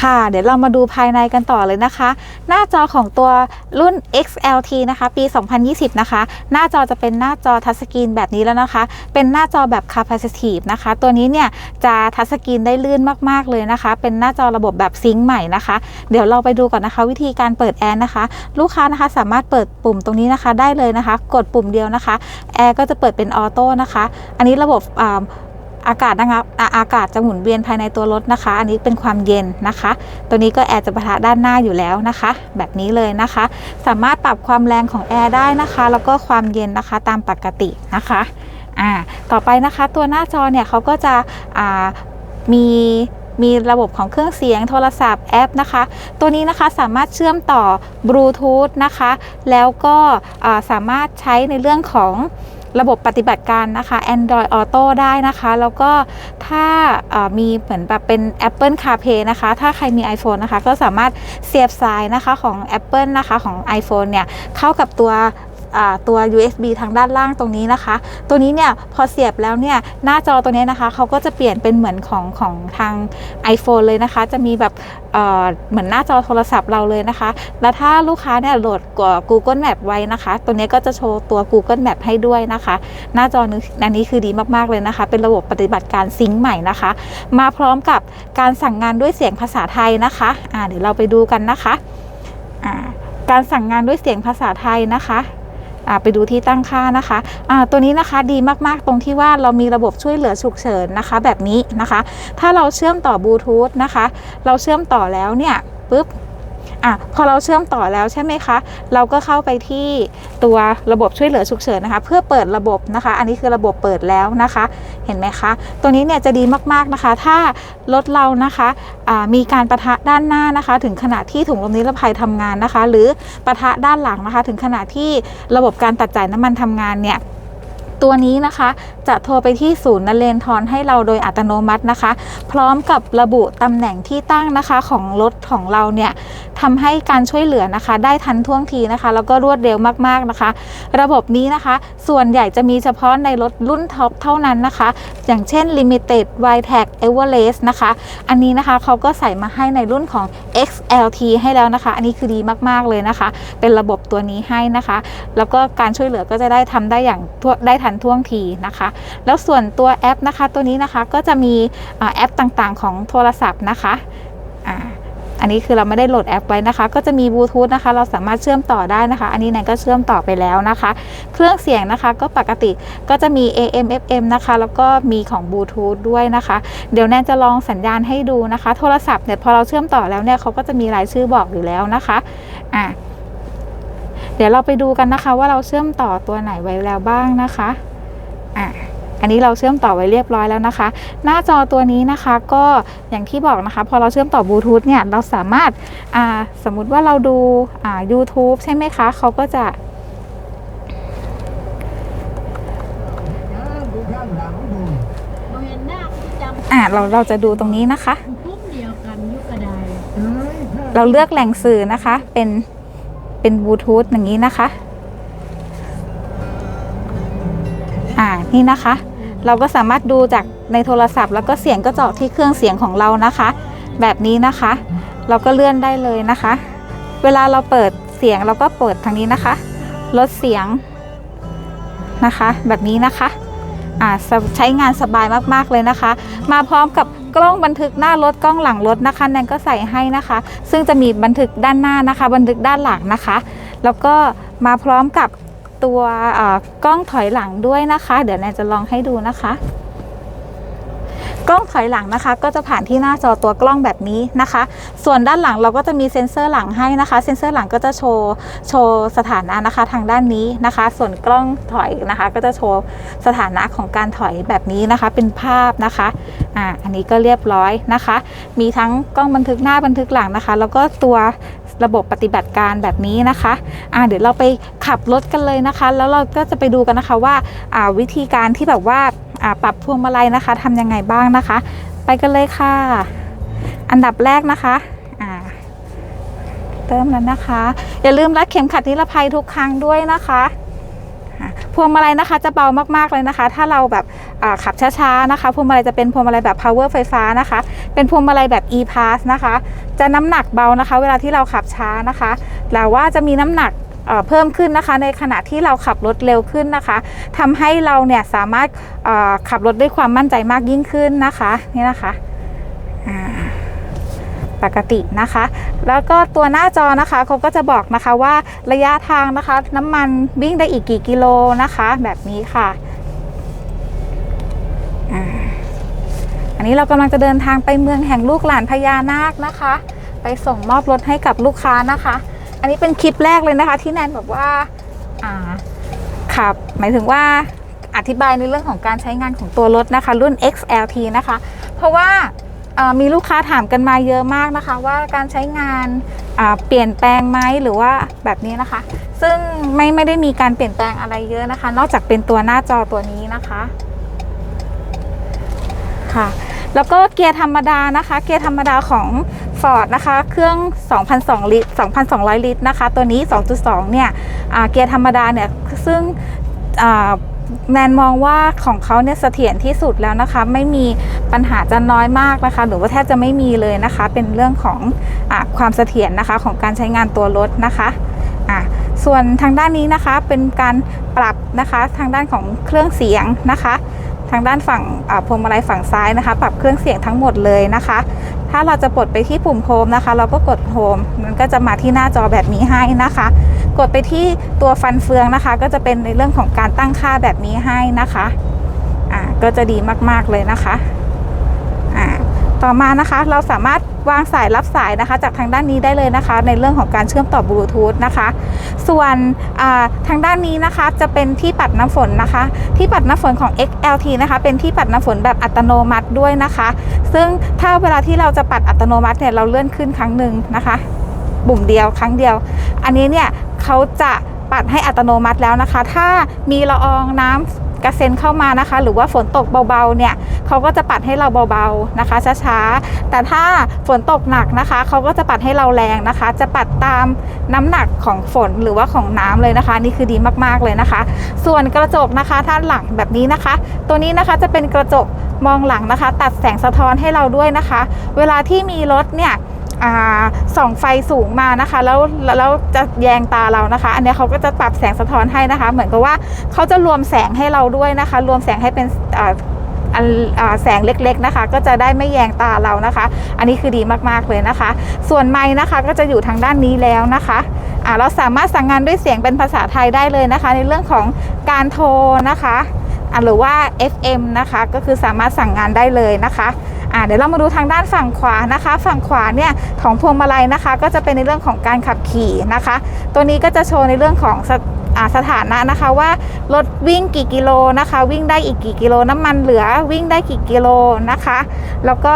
ค่ะ เดี๋ยวเรามาดูภายในกันต่อเลยนะคะ หน้าจอของตัวรุ่น XLT นะคะ ปี 2020 นะคะ หน้าจอจะเป็นหน้าจอทัชสกรีนแบบนี้แล้วนะคะ เป็นหน้าจอแบบ capacitive นะคะ ตัวนี้เนี่ยจะทัชสกรีนได้ลื่นมาก ๆ เลยนะคะ เป็นหน้าจอระบบแบบซิงค์ใหม่นะคะ เดี๋ยวเราไปดูก่อนนะคะ วิธีการเปิดแอร์นะคะ ลูกค้านะคะสามารถเปิดปุ่มตรงนี้นะคะได้เลยนะคะ กดปุ่มเดียวนะคะ แอร์ก็จะเปิดเป็นออโต้นะคะ อันนี้ระบบ อากาศนะคะอาอากาศจะหมุนเวียนภายในตัวรถนะคะ อันนี้เป็นความเย็นนะคะ ตัวนี้ก็แอร์จะประทะด้านหน้าอยู่แล้วนะคะ แบบนี้เลยนะคะ สามารถปรับความแรงของแอร์ได้นะคะ แล้วก็ความเย็นนะคะตามปกตินะคะอ่าต่อไปนะคะตัวหน้าจอเนี่ยเขาก็จะอ่ามีมีระบบของเครื่องเสียงโทรศัพท์แอปนะคะ ตัวนี้นะคะสามารถเชื่อมต่อบลูทูธนะคะ แล้วก็สามารถใช้ในเรื่องของ ระบบปฏิบัติการนะคะ Android Auto ได้นะคะ แล้วก็ถ้ามีเหมือนแบบเป็น Apple CarPlay นะคะ ถ้าใครมี iPhone นะคะ ก็สามารถเสียบสายนะคะของ Apple นะคะของ iPhone เนี่ย เข้ากับตัว ตัว USB ทางด้านล่างตรงนี้นะคะ ตัวนี้เนี่ยพอเสียบแล้วเนี่ยหน้าจอตัวนี้นะคะเขาก็จะเปลี่ยนเป็นเหมือนของของทาง iPhone เลยนะคะ จะมีแบบเหมือนหน้าจอโทรศัพท์เราเลยนะคะ แล้วถ้าลูกค้าเนี่ยโหลดกว่า Google Map ไว้นะคะ ตัวนี้ก็จะโชว์ตัว Google Map ให้ด้วยนะคะ หน้าจอนี้อันนี้คือดีมากๆเลยนะคะ เป็นระบบปฏิบัติการซิงค์ใหม่นะคะ มาพร้อมกับการสั่งงานด้วยเสียงภาษาไทยนะคะอ่าเดี๋ยวเราไปดูกันนะคะ การสั่งงานด้วยเสียงภาษาไทยนะคะ ไปดูที่ตั้งค่านะคะตัวนี้นะคะดีมากๆตรงที่ว่าเรามีระบบช่วยเหลือฉุกเฉินนะคะ แบบนี้นะคะ ถ้าเราเชื่อมต่อบลูทูธนะคะ เราเชื่อมต่อแล้วเนี่ยปุ๊บ อะพอเราเชื่อมต่อแล้วใช่ไหมคะ เราก็เข้าไปที่ตัวระบบช่วยเหลือฉุกเฉินนะคะ เพื่อเปิดระบบนะคะ อันนี้คือระบบเปิดแล้วนะคะ เห็นไหมคะ ตัวนี้เนี่ยจะดีมากๆนะคะ ถ้ารถเรานะคะอ่ามีการประทะด้านหน้านะคะ ถึงขณะที่ถุงลมนิรภัยทำงานนะคะ หรือประทะด้านหลังนะคะ ถึงขณะที่ระบบการตัดจ่ายน้ำมันทำงานเนี่ย ตัวนี้นะคะ จะโทรไปที่ศูนย์นเรนทรให้เราโดยอัตโนมัตินะคะ พร้อมกับระบุตำแหน่งที่ตั้งนะคะของรถของเราเนี่ยทำให้การช่วยเหลือนะคะ ได้ทันท่วงทีนะคะ แล้วก็รวดเร็วมากๆนะคะ ระบบนี้นะคะ ส่วนใหญ่จะมีเฉพาะในรถรุ่นท็อปเท่านั้นนะคะ อย่างเช่น Limited y t a g Everest นะคะ อันนี้นะคะเขาก็ใส่มาให้ในรุ่นของ XLT ให้แล้วนะคะ อันนี้คือดีมากๆเลยนะคะ เป็นระบบตัวนี้ให้นะคะ แล้วก็การช่วยเหลือก็จะได้ทำได้อย่างทั่วได้ทันท่วงทีนะคะ แล้วส่วนตัวแอปนะคะ ตัวนี้นะคะก็จะมีแอปต่างๆ ของโทรศัพท์นะคะอันนี้คือเราไม่ได้โหลดแอปไว้นะคะ ก็จะมีบลูทูธนะคะ เราสามารถเชื่อมต่อได้นะคะ อันนี้แนนก็เชื่อมต่อไปแล้วนะคะ เครื่องเสียงนะคะก็ปกติก็จะมี AM FM นะคะ แล้วก็มีของบลูทูธด้วยนะคะ เดี๋ยวแนนจะลองสัญญาณให้ดูนะคะ โทรศัพท์เนี่ยพอเราเชื่อมต่อแล้วเนี่ยเขาก็จะมีรายชื่อบอกอยู่แล้วนะคะ อะ เดี๋ยวเราไปดูกันนะคะว่าเราเชื่อมต่อตัวไหนไว้แล้วบ้างนะคะอะอันนี้เราเชื่อมต่อไว้เรียบร้อยแล้วนะคะ หน้าจอตัวนี้นะคะก็อย่างที่บอกนะคะ พอเราเชื่อมต่อบลูทูธเนี่ยเราสามารถอ่าสมมุติว่าเราดูอ่า YouTube ใช่ไหมคะเขาก็จะเราเห็นหน้าที่จำอ่าเราเราจะดูตรงนี้นะคะ เราเลือกแหล่งสื่อนะคะเป็น เป็นบลูทูธอย่างนี้นะคะ อ่า นี่นะคะ เราก็สามารถดูจากในโทรศัพท์ แล้วก็เสียงก็เจาะที่เครื่องเสียงของเรานะคะ แบบนี้นะคะ เราก็เลื่อนได้เลยนะคะ เวลาเราเปิดเสียงเราก็เปิดทางนี้นะคะ ลดเสียงนะคะ แบบนี้นะคะ อ่าใช้งานสบายมากๆเลยนะคะ มาพร้อมกับกล้องบันทึกหน้ารถกล้องหลังรถนะคะแนนก็ใส่ให้นะคะ ซึ่งจะมีบันทึกด้านหน้านะคะ บันทึกด้านหลังนะคะ แล้วก็มาพร้อมกับตัวกล้องถอยหลังด้วยนะคะ เดี๋ยวแนนจะลองให้ดูนะคะ กล้องถอยหลังนะคะ ก็จะผ่านที่หน้าจอตัวกล้องแบบนี้นะคะ ส่วนด้านหลังเราก็จะมีเซ็นเซอร์หลังให้นะคะ เซ็นเซอร์หลังก็จะโชว์โชว์สถานะนะคะทางด้านนี้นะคะ ส่วนกล้องถอยนะคะ ก็จะโชว์สถานะของการถอยแบบนี้นะคะ เป็นภาพนะคะอ่าอันนี้ก็เรียบร้อยนะคะ มีทั้งกล้องบันทึกหน้าบันทึกหลังนะคะ แล้วก็ตัวระบบปฏิบัติการแบบนี้นะคะอ่าเดี๋ยวเราไปขับรถกันเลยนะคะ แล้วเราก็จะไปดูกันนะคะว่าอ่าวิธีการที่แบบว่าอ่า ปรับพวงมาลัยนะคะทำยังไงบ้างนะคะ ไปกันเลยค่ะ อันดับแรกนะคะเติมแล้วนะคะ อย่าลืมรัดเข็มขัดนิรภัยทุกครั้งด้วยนะคะพวงมาลัยนะคะจะเบามากๆเลยนะคะ ถ้าเราแบบขับช้าๆนะคะพวงมาลัยจะเป็นพวงมาลัยแบบ power ไฟฟ้านะคะ เป็นพวงมาลัยแบบ e pass นะคะ จะน้ำหนักเบานะคะ เวลาที่เราขับช้านะคะแต่ว่าจะมีน้ำหนัก เพิ่มขึ้นนะคะ ในขณะที่เราขับรถเร็วขึ้นนะคะทำให้เราเนี่ยสามารถขับรถด้วยความมั่นใจมากยิ่งขึ้นนะคะนี่นะคะปกตินะคะ แล้วก็ตัวหน้าจอนะคะเขาก็จะบอกนะคะว่าระยะทางนะคะ น้ำมันวิ่งได้อีกกี่กิโลนะคะ แบบนี้ค่ะอันนี้เรากำลังจะเดินทางไปเมืองแห่งลูกหลานพญานาคนะคะ ไปส่งมอบรถให้กับลูกค้านะคะ อันนี้เป็นคลิปแรกเลยนะคะ ที่แนนบอกว่าอ่าขับ หมายถึงว่าอธิบายในเรื่องของการใช้งานของตัวรถนะคะ รุ่น XLT นะคะ เพราะว่ามีลูกค้าถามกันมาเยอะมากนะคะ ว่าการใช้งานเปลี่ยนแปลงไหมหรือว่าแบบนี้นะคะ ซึ่งไม่ไม่ได้มีการเปลี่ยนแปลงอะไรเยอะนะคะ นอกจากเป็นตัวหน้าจอตัวนี้นะคะค่ะ แล้วก็เกียร์ธรรมดานะคะ เกียร์ธรรมดาของ Ford นะคะ เครื่อง 2,200 ลิตร 2,200 ลิตรนะคะ ตัวนี้ 2.2 เนี่ยเกียร์ธรรมดาเนี่ย ซึ่งแนนมองว่าของเขาเนี่ยเสถียรที่สุดแล้วนะคะ ไม่มีปัญหาจะน้อยมากนะคะ หรือว่าแทบจะไม่มีเลยนะคะ เป็นเรื่องของอความเสถียรนะคะของการใช้งานตัวรถนะคะส่วนทางด้านนี้นะคะเป็นการปรับนะคะทางด้านของเครื่องเสียงนะคะ ทางด้านฝั่งพวงมาลัยฝั่งซ้ายนะคะ ปรับเครื่องเสียงทั้งหมดเลยนะคะ ถ้าเราจะกดไปที่ปุ่มโฮมนะคะ เราก็กดโฮมมันก็จะมาที่หน้าจอแบบนี้ให้นะคะ กดไปที่ตัวฟันเฟืองนะคะ ก็จะเป็นในเรื่องของการตั้งค่าแบบนี้ให้นะคะอ่าก็จะดีมากๆเลยนะคะอ่าต่อมานะคะเราสามารถ วางสายรับสายนะคะ จากทางด้านนี้ได้เลยนะคะ ในเรื่องของการเชื่อมต่อบลูทูธนะคะ ส่วนทางด้านนี้นะคะจะเป็นที่ปัดน้ำฝนนะคะ ที่ปัดน้ำฝนของ XLT นะคะ เป็นที่ปัดน้ำฝนแบบอัตโนมัติด้วยนะคะ ซึ่งถ้าเวลาที่เราจะปัดอัตโนมัติเนี่ยเราเลื่อนขึ้นครั้งหนึ่งนะคะปุ่มเดียวครั้งเดียว อันนี้เนี่ยเขาจะปัดให้อัตโนมัติแล้วนะคะ ถ้ามีละอองน้ำกระเซ็นเข้ามานะคะ หรือว่าฝนตกเบาๆเนี่ย เขาก็จะปัดให้เราเบาๆนะคะ ช้าๆ แต่ถ้าฝนตกหนักนะคะ เขาก็จะปัดให้เราแรงนะคะ จะปัดตามน้ำหนักของฝนหรือว่าของน้ำเลยนะคะ นี่คือดีมากๆเลยนะคะ ส่วนกระจกนะคะถ้าหลังแบบนี้นะคะ ตัวนี้นะคะจะเป็นกระจกมองหลังนะคะ ตัดแสงสะท้อนให้เราด้วยนะคะ เวลาที่มีรถเนี่ยส่องไฟสูงมานะคะ แล้วแล้วจะแยงตาเรานะคะ อันนี้เขาก็จะปรับแสงสะท้อนให้นะคะ เหมือนกับว่าเขาจะรวมแสงให้เราด้วยนะคะ รวมแสงให้เป็น อันแสงเล็กๆนะคะ ก็จะได้ไม่แยงตาเรานะคะ อันนี้คือดีมากๆเลยนะคะ ส่วนไม้นะคะก็จะอยู่ทางด้านนี้แล้วนะคะเราสามารถสั่งงานด้วยเสียงเป็นภาษาไทยได้เลยนะคะ ในเรื่องของการโทรนะคะหรือว่า FM นะคะก็คือสามารถสั่งงานได้เลยนะคะอ่าเดี๋ยวเรามาดูทางด้านฝั่งขวานะคะ ฝั่งขวาเนี่ยของพวงมาลัยนะคะ ก็จะเป็นในเรื่องของการขับขี่นะคะ ตัวนี้ก็จะโชว์ในเรื่องของ สถานะนะคะว่ารถวิ่งกี่กิโลนะคะ วิ่งได้อีกกี่กิโลน้ำมันเหลือวิ่งได้กี่กิโลนะคะ แล้วก็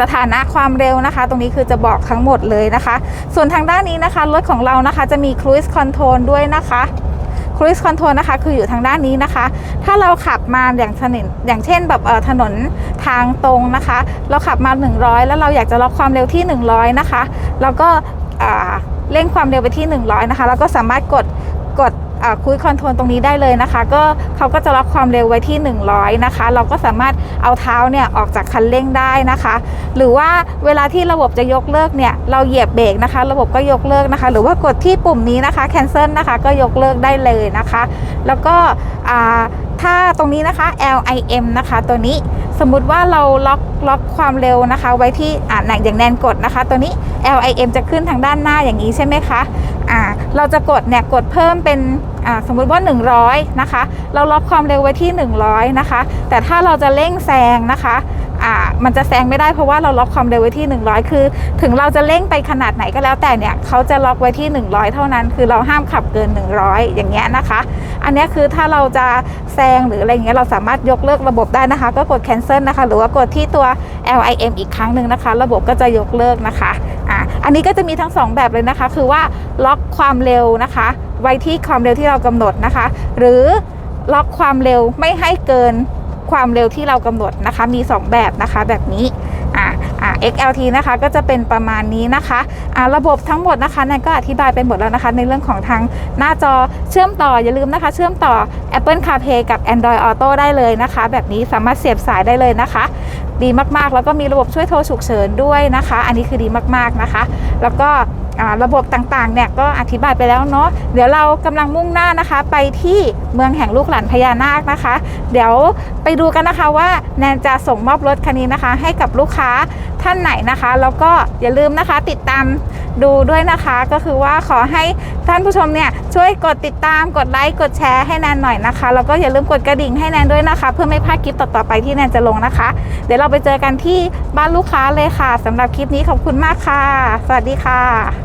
สถานะความเร็วนะคะ ตรงนี้คือจะบอกทั้งหมดเลยนะคะ ส่วนทางด้านนี้นะคะรถของเรานะคะจะมี cruise control ด้วยนะคะ cruise control นะคะคืออยู่ทางด้านนี้นะคะ ถ้าเราขับมาอย่างถนนอย่างเช่นแบบเอ่อถนนทางตรงนะคะ เราขับมา 100 แล้วเราอยากจะล็อกความเร็วที่ 100 นะคะ แล้วก็อ่า เร่งความเร็วไปที่ 100 นะคะ แล้วก็สามารถกดกดคุยคอนโทรลตรงนี้ได้เลยนะคะ ก็เขาก็จะล็อกความเร็วไว้ที่ 100 นะคะ เราก็สามารถเอาเท้าเนี่ยออกจากคันเร่งได้นะคะ หรือว่าเวลาที่ระบบจะยกเลิกเนี่ยเราเหยียบเบรกนะคะ ระบบก็ยกเลิกนะคะ หรือว่ากดที่ปุ่มนี้นะคะ cancel นะคะก็ยกเลิกได้เลยนะคะ แล้วก็อ่า ถ้าตรงนี้นะคะ LIM นะคะ ตัวนี้สมมุติว่าเราล็อกล็อกความเร็วนะคะ ไว้ที่อ่านอย่างแนนกดนะคะ ตัวนี้ LIM จะขึ้นทางด้านหน้าอย่างนี้ใช่ไหมคะอ่าเราจะกดเนี่ยกดเพิ่มเป็นอ่าสมมุติว่า 100 นะคะ เราล็อกความเร็วไว้ที่ 100 นะคะ แต่ถ้าเราจะเร่งแซงนะคะอ่ามันจะแซงไม่ได้เพราะว่าเราล็อกความเร็วไว้ที่ 100 คือ ถึงเราจะเร่งไปขนาดไหนก็แล้วแต่เนี่ยเขาจะล็อกไว้ที่ 100 เท่านั้น คือเราห้ามขับเกิน 100 อย่างเงี้ยนะคะ อันนี้คือถ้าเราจะแซงหรืออะไรเงี้ยเราสามารถยกเลิกระบบได้นะคะ ก็กด cancel นะคะ หรือว่ากดที่ตัว LIM อีกครั้งหนึ่งนะคะ ระบบก็จะยกเลิกนะคะอ่าอันนี้ก็จะมีทั้งสองแบบเลยนะคะ คือว่าล็อกความเร็วนะคะ ไว้ที่ความเร็วที่เรากำหนดนะคะ หรือล็อกความเร็วไม่ให้เกินความเร็วที่เรากำหนดนะคะ มี 2 แบบนะคะแบบนี้ XLT นะคะก็จะเป็นประมาณนี้นะคะอ่าระบบทั้งหมดนะคะนั่นก็อธิบายไปหมดแล้วนะคะ ในเรื่องของทางหน้าจอเชื่อมต่ออย่าลืมนะคะ เชื่อมต่อ Apple CarPlay กับ Android Auto ได้เลยนะคะ แบบนี้สามารถเสียบสายได้เลยนะคะ ดีมากๆ แล้วก็มีระบบช่วยโทรฉุกเฉินด้วยนะคะ อันนี้คือดีมากๆนะคะ แล้วก็ระบบต่างๆเนี่ยก็อธิบายไปแล้วเนาะเดี๋ยวเรากำลังมุ่งหน้านะคะ ไปที่เมืองแห่งลูกหลานพญานาคนะคะ เดี๋ยวไปดูกันนะคะว่าแนนจะส่งมอบรถคันนี้นะคะ ให้กับลูกค้าท่านไหนนะคะ แล้วก็อย่าลืมนะคะติดตามดูด้วยนะคะ ก็คือว่าขอให้ท่านผู้ชมเนี่ยช่วยกดติดตามกดไลค์กดแชร์ให้แนนหน่อยนะคะแล้วก็อย่าลืมกดกระดิ่งให้แนนด้วยนะคะ เพื่อไม่พลาดคลิปต่อๆไปที่แนนจะลงนะคะ เดี๋ยวเราไปเจอกันที่บ้านลูกค้าเลยค่ะสำหรับคลิปนี้ขอบคุณมากค่ะ สวัสดีค่ะ